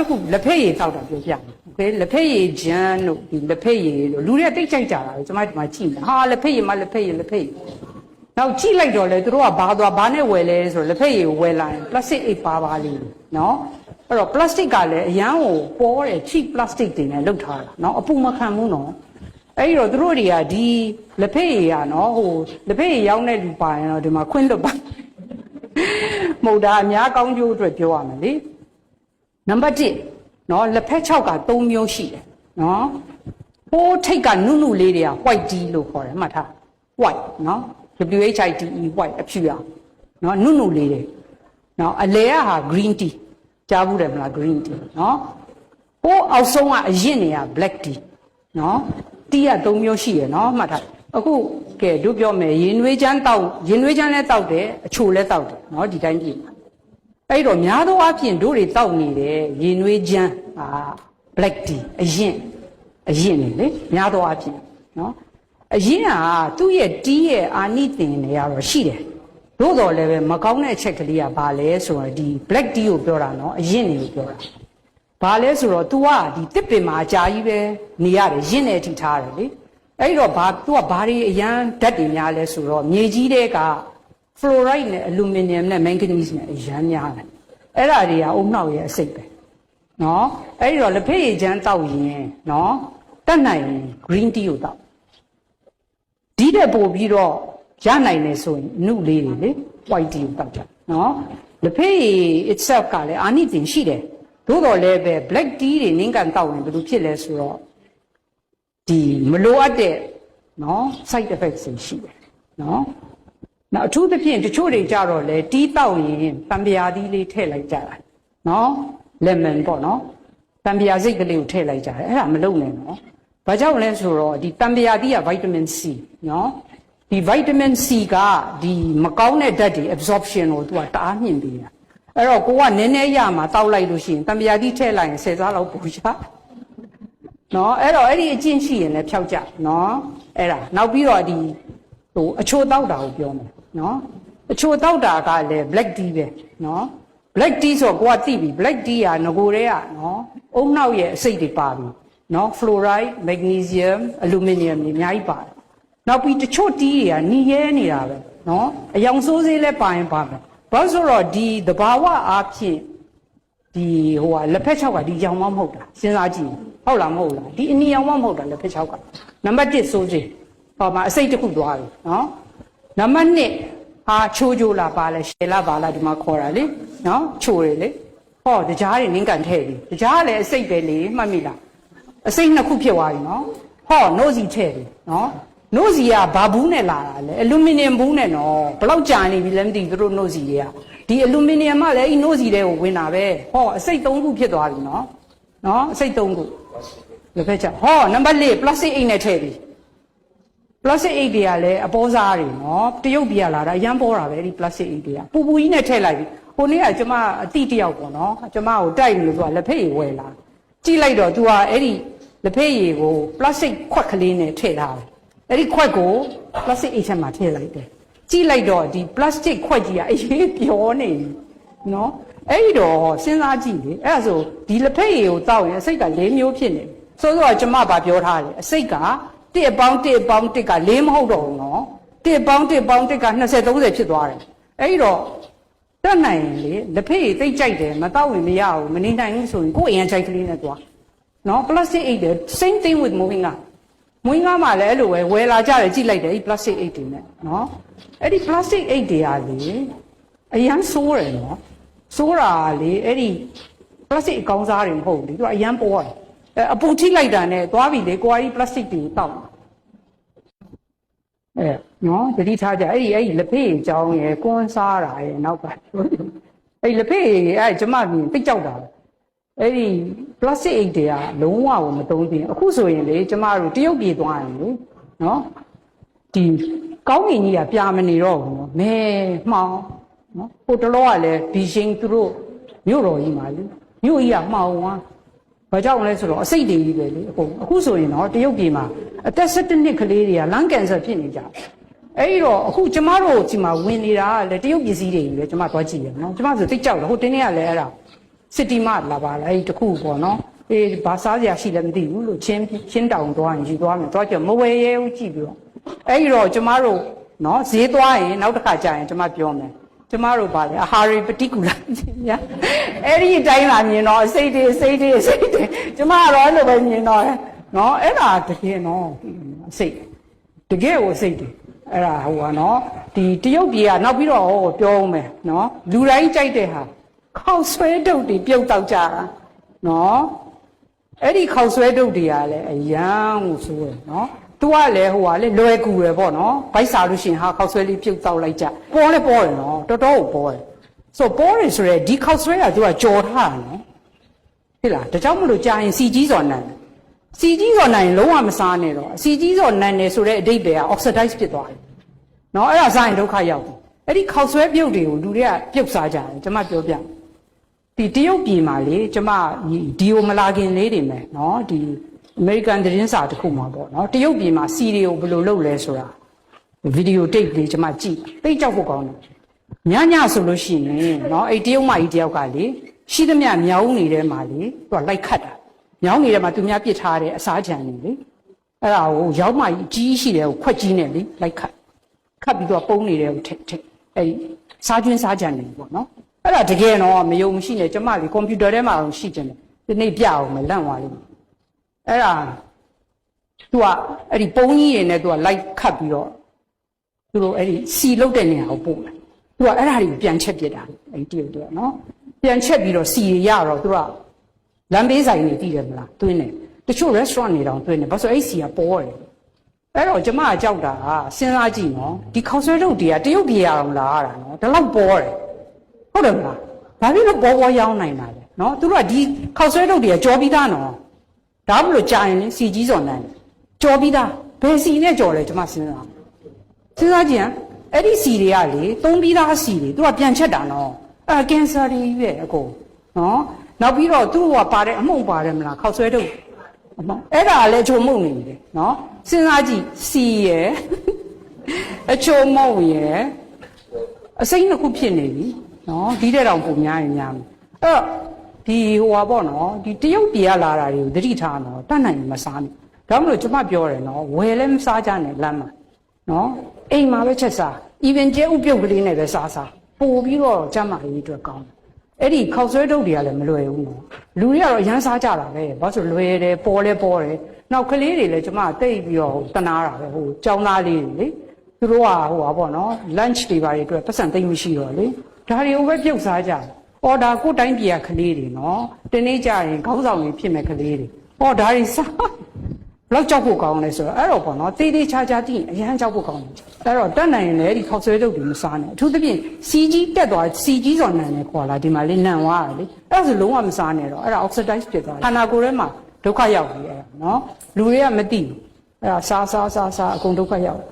တစ်ခုလက်ဖက်ရည်တောက်တာပြောပြ။ခဲလက်ဖက်ရည်ဂျမ်းတို့ဒီလက်ဖက်ရည်တို့လူတွေကတိတ်ကြိုက်ကြတာပဲကျွန်မဒီမှာကြည့်နေတာ။ဟာလက်ဖက်ရည်မလက်ဖက်ရည်လက်ဖက်ရည်။နောက်ကြည့်လိုက်တော့လေသူတို့ကဘာသွားဘာနဲ့ဝယ်လဲဆိုတော့လက်ဖက်ရည်ဝယ်လာရင် plastic အိတ်ပါပါလေးနော်။အဲ့တော့ plastic ကလည်းအရန်ကိုပေါ်တယ် cheap plastic တွေနဲ့လုပ်ထားတာနော်အပူမခံဘူးနော်။ဲ့ဒီတော့သူတို့တွေကဒီလက်ဖက်ရည်ကနော်ဟိုလက်ဖက်ရည်ရောက်တဲ့လူပါရင်တော့ဒီမှာခွင့်လွတ်ပါမဟုတ်တာအများကောင်းကျိုးအတွက်ပြောရမယ်လေ နံပါတ်1နော်လက်ဖက်6က3မျိုးရှိတယ်နော်ပိုးထိတ်ကနုနုလေးတွေက white tea လို့ခေါ်တယ်မှတ်ထား white နော် WHITE white အဖြူရနော်နုနုလေးတွေနော်အလဲကဟာ green tea ကြားဘူးတယ်မလား green tea နော်ပိုးအောက်ဆုံးကအရင်နေရ black tea နော် tea က3မျိုးရှိတယ်နော်မှတ်ထားအခုကဲတို့ပြောမယ်ရင်နွေးချမ်းတောက်ရင်နွေးချမ်းလည်းတောက်တယ်အချိုလည်းတောက်တယ်နော်ဒီတိုင်းပြည် အဲ့တော့များသောအားဖြင့်တို့တွေတောက်နေတဲ့ရေနွေးချမ်းအာ black tea အရင်အရင်နေလေများသောအားဖြင့်နော်အရင်ကသူ့ရဲ့ tea ရဲ့အာနိသင်တွေကတော့ရှိတယ်သို့တော်လည်းပဲမကောင်းတဲ့အချက်ကလေးကဘာလဲဆိုတော့ဒီ black tea ကိုပြောတာနော်အရင်နေကိုပြောတာဘာလဲဆိုတော့ तू ကဒီတစ်ပင်မှာအကြာကြီးပဲနေရတယ်ရင့်နေထိထားတယ်လေအဲ့တော့ဘာ तू ကဘာတွေအရန်ဓာတ်တွေများလဲဆိုတော့မြေကြီးတဲ့က fluoride နဲ့ aluminum နဲ့ manganese နဲ့အရန်များတယ်အဲ့ဒါတွေကအုံနောက်ရဲ့အစိတ်ပဲနော်အဲ့ဒီတော့လက်ဖက်ရည်ချမ်းတောက်ရင်နော်တတ်နိုင်ရင် green tea ကိုတောက်ဒီတဲ့ပို့ပြီးတော့ရနိုင်တယ်ဆိုရင်အနုလေးတွေလေ white tea ကိုတောက်ကြနော်လက်ဖက်ရည် itself ကလည်းအာနိသင်ရှိတယ်သို့တော်လည်းပဲ black tea တွေနင်းကန်တောက်ရင်ဘယ်လိုဖြစ်လဲဆိုတော့ဒီမလိုအပ်တဲ့နော် side effects တွေရှိတယ်နော် နောက်အထူးသဖြင့်တချို့တွေကြတော့လေတီးတောက်ရင်တံပြာသီးလေးထည့်လိုက်ကြတာနော်လက်မန်ပေါ့နော်တံပြာစိတ်ကလေးကိုထည့်လိုက်ကြတယ်အဲ့ဒါမလုပ်နဲ့နော်ဘာကြောင့်လဲဆိုတော့ဒီတံပြာသီးကဗိုက်တာမင် C နော်ဒီဗိုက်တာမင် C ကဒီမကောင်းတဲ့ဓာတ်တွေ absorption ကိုသူကတအားမြင့်ပေးတာအဲ့တော့ကိုကနည်းနည်းရမှာတောက်လိုက်လို့ရှိရင်တံပြာသီးထည့်လိုက်ရင်10စားလောက်ပူရနော်အဲ့တော့အဲ့ဒီအကျင့်ရှိရင်လည်းဖြောက်ကြနော်အဲ့ဒါနောက်ပြီးတော့ဒီဟိုအချိုတောက်တာကိုပြောမယ် နော်အချိုတောက်တာကလည်း black tea ပဲနော် black tea ဆိုတော့ကိုကသိပြီ black tea ကငကိုတွေကနော်အုံနောက်ရဲ့အစိတ်တွေပါပြီနော် fluoride magnesium aluminum တွေအများကြီးပါတယ်နောက်ပြီးတချို့ tea တွေကหนีရဲနေတာပဲနော်အယောင်ဆိုးစေးလည်းပါရင်ပါမယ်ဘာလို့ဆိုတော့ဒီသဘာဝအားဖြင့်ဒီဟိုကလက်ဖက်ချောက်ကဒီရောင်မမဟုတ်တာစဉ်းစားကြည့်ဟုတ်လားမဟုတ်လားဒီအနီရောင်မမဟုတ်တာလက်ဖက်ချောက်ကနံပါတ်1စိုးစေးဟောမှာအစိတ်တစ်ခုသွားပြီနော် နံပါတ်2ဟာချိုးချိုးလာပါလဲရှယ်လာပါလားဒီမှာခေါ်တာလေနော်ချိုးရလေဟောတကြားတွေနင်းကန်ထဲပြီတကြားကလည်းအစိတ်ပဲလေမှတ်မိလားအစိတ်နှစ်ခုဖြစ်သွားပြီနော်ဟောနို့စီထဲပြီနော်နို့စီကဘာဘူးနဲ့လာတာလဲအလူမီနီယမ်ဘူးနဲ့နော်ဘယ်လောက်ကြာနေပြီလဲမသိဘူးသူတို့နို့စီတွေကဒီအလူမီနီယမ်ကလည်းအဲ့နို့စီတွေကိုဝင်တာပဲဟောအစိတ်၃ခုဖြစ်သွားပြီနော်နော်အစိတ်၃ခုလက်ဖက်ချက်ဟောနံပါတ်၄ပလတ်စတစ်အိတ်နဲ့ထည့်ပြီ plastic အိတ်တွေကလည်းအပေါ်စားတွေနော်တရုတ်ပြည်လာတာအရန်ပေါ်တာပဲဒီ plastic အိတ်တွေကပူပူကြီးနဲ့ထည့်လိုက်ပြီဟိုနေ့ကကျမအတိတယောက်ပေါ့နော်ကျမကိုတိုက်လို့သူကလက်ဖက်ရည်ဝယ်လာကြည့်လိုက်တော့ तू ကအဲ့ဒီလက်ဖက်ရည်ကို plastic ခွက်ကလေးနဲ့ထည့်ထားတယ်အဲ့ဒီခွက်ကို plastic အိတ်ထဲမှာထည့်လိုက်တယ်ကြည့်လိုက်တော့ဒီ plastic ခွက်ကြီးကအရေးပြောနေပြီနော်အဲ့ဒီတော့စဉ်းစားကြည့်လေအဲ့ဒါဆိုဒီလက်ဖက်ရည်ကိုတောက်ရင်အစိတ်က၄မျိုးဖြစ်နေဆိုတော့ကျမဗာပြောထားတယ်အစိတ်က တစ်အပေါင်းတစ်အပေါင်းတစ်က၄မဟုတ်တော့ဘူးနော်တစ်အပေါင်းတစ်အပေါင်းတစ်က20 30ဖြစ်သွားတယ်အဲ့ဒီတော့တတ်နိုင်ရင်လေလက်ဖက်ရည်တိတ်ကြိုက်တယ်မတောက်ရင်မရဘူးမနေနိုင်ဘူးဆိုရင်ကိုယ်အရင်ကြိုက်ကလေးနဲ့သွားနော် plastic အိတ်တယ် same thing with moving up မွေးငါမှလည်းအဲ့လိုပဲဝယ်လာကြတယ်ကြည့်လိုက်တယ်အဲ့ plastic အိတ်တွေနဲ့နော်အဲ့ဒီ plastic အိတ်တွေကလေအရန်ဆိုးတယ်နော်ဆိုးတာလေအဲ့ဒီ plastic အကောင်းစားတွေမဟုတ်ဘူးလေသူကအရန်ပေါ်တယ် အဲအပူထိလိုက်တာနဲ့သွားပြီလေကိုယ်ကြီး plastic တွေတောက်အဲနော်တတိထားကြအဲ့ဒီအဲ့ဒီလက်ဖေးအကြောင်းရယ်ကွန်းစားတာရယ်နောက်ကအဲ့ဒီလက်ဖေးအဲ့ကျမမြင်တိတ်ကြောက်တာပဲအဲ့ဒီ plastic အိတ်တွေကလုံးဝကိုမသုံးသင့်အခုဆိုရင်လေကျမတို့တရုတ်ပြည်သွားရင်လေနော်ဒီကောင်းကင်ကြီးကပြာမနေတော့ဘူးနော်မဲမှောင်နော်ဟိုတလောကလည်းဘီရှင်းသူတို့မြို့တော်ကြီးမှာလေမြို့ကြီးကမှောင်သွား ဘာကြောင့်လဲဆိုတော့အစိတ်တွေကြီးပဲလေအခုအခုဆိုရင်တော့တရုတ်ပြည်မှာအသက်17နှစ်ကလေးတွေကလမ်းကင်ဆာဖြစ်နေကြတယ်အဲ့ဒီတော့အခုကျမတို့ဒီမှာဝင်နေတာကလည်းတရုတ်ပစ္စည်းတွေကြီးပဲကျမသွားကြည့်ရနော်ကျမဆိုတိတ်ကြောက်တယ်ဟိုတင်းနေ့ကလည်းအဲ့ဒါစစ်တီမလာပါလားအဲ့ဒီတစ်ခုပေါ့နော်အေးဘာစားစရာရှိလဲမသိဘူးလို့ချင်းချင်းတောင်သွားရင်ယူသွားမယ်သွားကြမဝယ်ရဲဘူးကြည့်ပြီးတော့အဲ့ဒီတော့ကျမတို့နော်ဈေးသွားရင်နောက်တစ်ခါကြာရင်ကျမပြောမယ် ကျမတို့ပါလေအာဟာရီပတိကူလာညာအဲ့ဒီအတိုင်းလာမြင်တော့စိတ်တွေစိတ်တွေစိတ်တွေကျမကတော့အဲ့လိုပဲမြင်တော့တယ်နော်အဲ့ဒါတကယ်နော်စိတ်တကယ်ကိုစိတ်တွေအဲ့ဒါဟိုကနော်ဒီတရုတ်ပြည်ကနောက်ပြီးတော့ဟောပြောအောင်မယ်နော်လူတိုင်းကြိုက်တဲ့ဟာခောက်ဆွဲတုပ်တွေပြုတ်တောက်ကြတာနော်အဲ့ဒီခောက်ဆွဲတုပ်တွေကလည်းအယံကိုဆိုးတယ်နော် ။ तू ကလည်းဟိုကလေလွယ်ကူရယ်ပေါ့နော်။ဗိုက်စားလို့ရှိရင်ဟာခောက်ဆွဲလေးပြုတ်တောက်လိုက်ကြ။ပေါ်လဲပေါ်တယ်နော်။တော်တော်ကိုပေါ်တယ်။ဆိုပေါ်တယ်ဆိုရဲဒီခောက်ဆွဲက तू ကကြော်ထားတယ်နော်။ဖြစ်လား။ဒါကြောင့်မလို့ကြာရင်စီကြီးစော်နိုင်တယ်။စီကြီးစော်နိုင်ရင်လုံးဝမစားနဲ့တော့။စီကြီးစော်နိုင်တယ်ဆိုတဲ့အဓိပ္ပာယ်က oxidize ဖြစ်သွားတယ်။နော်အဲ့ဒါစားရင်ဒုက္ခရောက်တယ်။အဲ့ဒီခောက်ဆွဲပြုတ်တွေကိုလူတွေကပြုတ်စားကြတယ်ကျွန်မပြောပြ။ဒီတရုတ်ပြည်မှာလေကျွန်မဒီကိုမလာခင်လေးတွေမယ်နော်ဒီ အမေရိကန်သတင်းစာတစ်ခုမှာပေါ့နော်တရုတ်ပြည်မှာစီရီကိုဘယ်လိုလုပ်လဲဆိုတာဗီဒီယိုတိတ်လေးကျွန်မကြည့်သိကြောက်ဖို့ကောင်းတယ်ညညဆိုလို့ရှိရင်နော်အဲ့တရုတ်မကြီးတယောက်ကလေရှိသမျှမြောင်းနေတဲ့မှာလေသူကလိုက်ခတ်တာမြောင်းနေတဲ့မှာသူများပစ်ထားတဲ့အစားချံနေလေအဲ့ဒါကိုရောက်မကြီးအကြီးရှိတယ်ကိုခွက်ကြီးနဲ့လေလိုက်ခတ်ခတ်ပြီးတော့ပုံနေတယ်ကိုထိတ်ထိတ်အဲ့စားကျွင်းစားချံနေပေါ့နော်အဲ့ဒါတကယ်တော့မယုံမရှိနဲ့ကျမလေကွန်ပျူတာထဲမှာရှိကျင်တယ်ဒီနေ့ပြအောင်မလန့်သွားလိမ့်မယ် အဲ့ဒါသူကအဲ့ဒီပုံကြီးတွေနဲ့သူကလိုက်ခတ်ပြီးတော့သူတို့အဲ့ဒီစီလုတ်တဲ့နေရာကိုပို့တယ်သူကအဲ့ဒါတွေကိုပြန်ချက်ပြစ်တာအဲ့ဒီတရုတ်တွေကနော်ပြန်ချက်ပြီးတော့စီရရတော့သူကလမ်းဘေးဆိုင်နေတည်တယ်မလားတွင်းတယ်တချို့ restaurant တွေတောင်တွင်းတယ်ဘာလို့ဆိုအဲ့ဒီစီကပေါ်တယ်အဲ့တော့ကျမကကြောက်တာကစဉ်းစားကြည့်နော်ဒီခောက်ဆွဲထုတ်တွေကတရုတ်ပြည်ရအောင်လာရတာနော်ဒီလောက်ပေါ်တယ်ဟုတ်တယ်မလားဘာဖြစ်လို့ပေါ်ပေါ်ရောင်းနိုင်တာလဲနော်သူတို့ကဒီခောက်ဆွဲထုတ်တွေကကြောပြီးသားနော် ဒါမှမလို့ကြာရင်လေစီကြီးစော်နိုင်တယ်ကြောပြီးသားဘယ်စီနဲ့ကြော်လဲကျမစဉ်းစားစဉ်းစားကြည့်ဟမ်အဲ့ဒီစီတွေကလေသုံးပြီးသားစီတွေသူကပြန်ချက်တာနော်အဲ့ကင်ဆာတွေကြီးပဲအကုန်နော်နောက်ပြီးတော့သူ့ကပါတဲ့အမှုန့်ပါတယ်မလားခောက်ဆွဲထုတ်အမအဲ့ဒါလည်းအချိုမုံနေတယ်နော်စဉ်းစားကြည့်စီရယ်အချိုမုံရယ်အစိမ့်တစ်ခုဖြစ်နေပြီနော်ဒီတဲ့တောင်ပုံများရင်များမယ်အဲ့တော့ ဒီဟိုပါပေါ့နော်ဒီတရုတ်ပြည်ကလာတာတွေကိုသတိထားနော်တတ်နိုင်ရင်မစားနဲ့ဒါမှမဟုတ်ကျမပြောတယ်နော်ဝယ်လည်းမစားကြနဲ့လမ်းမှာနော်အိမ်မှာပဲချက်စား even ကျဲဥပြုတ်ကလေးနဲ့ပဲစားစားပို့ပြီးတော့ကျမကြီးအတွက်ကောင်းတယ်အဲ့ဒီခောက်ဆွဲတုပ်တွေကလည်းမလွယ်ဘူးနော်လူတွေကတော့ရမ်းစားကြတာပဲဘာလို့ဆိုလွယ်တယ်ပေါ်လဲပေါ်တယ်နောက်ကလေးတွေလည်းကျမတိတ်ပြီးတော့တနာတာပဲဟိုចောင်းသားလေးတွေလေသူတို့ကဟိုပါပေါ့နော် lunch တွေပါတွေအတွက်ပတ်စံသိမ့်မရှိတော့လေဒါတွေကိုပဲပြုတ်စားကြတယ် အော်ဒါကိုယ်တိုင်းပြည်ကကလေးတွေနော်တနေ့ကျရင်ခေါင်းဆောင်တွေဖြစ်မဲ့ကလေးတွေအော်ဒါတွေစားဘလောက်ကြောက်ဖို့ကောင်းလဲဆိုတော့အဲ့တော့ပေါ့နော်တေးသေးချာချာသိရင်အရန်ကြောက်ဖို့ကောင်းတယ်အဲ့တော့တက်နိုင်ရင်လည်းဒီခောက်ဆွဲတုပ်တွေမစားနဲ့အထူးသဖြင့်စီကြီးတက်သွားစီကြီးစော်နံနဲ့ခေါ်လာဒီမှာလေးနံသွားတယ်လေအဲ့ဒါဆိုလုံးဝမစားနဲ့တော့အဲ့ဒါ oxidize ဖြစ်သွားတယ်ခန္ဓာကိုယ်ထဲမှာဒုက္ခရောက်ပြီအဲ့ဒါနော်လူတွေကမသိဘူးအဲ့ဒါစားစားစားစားအကုန်ဒုက္ခရောက်တယ်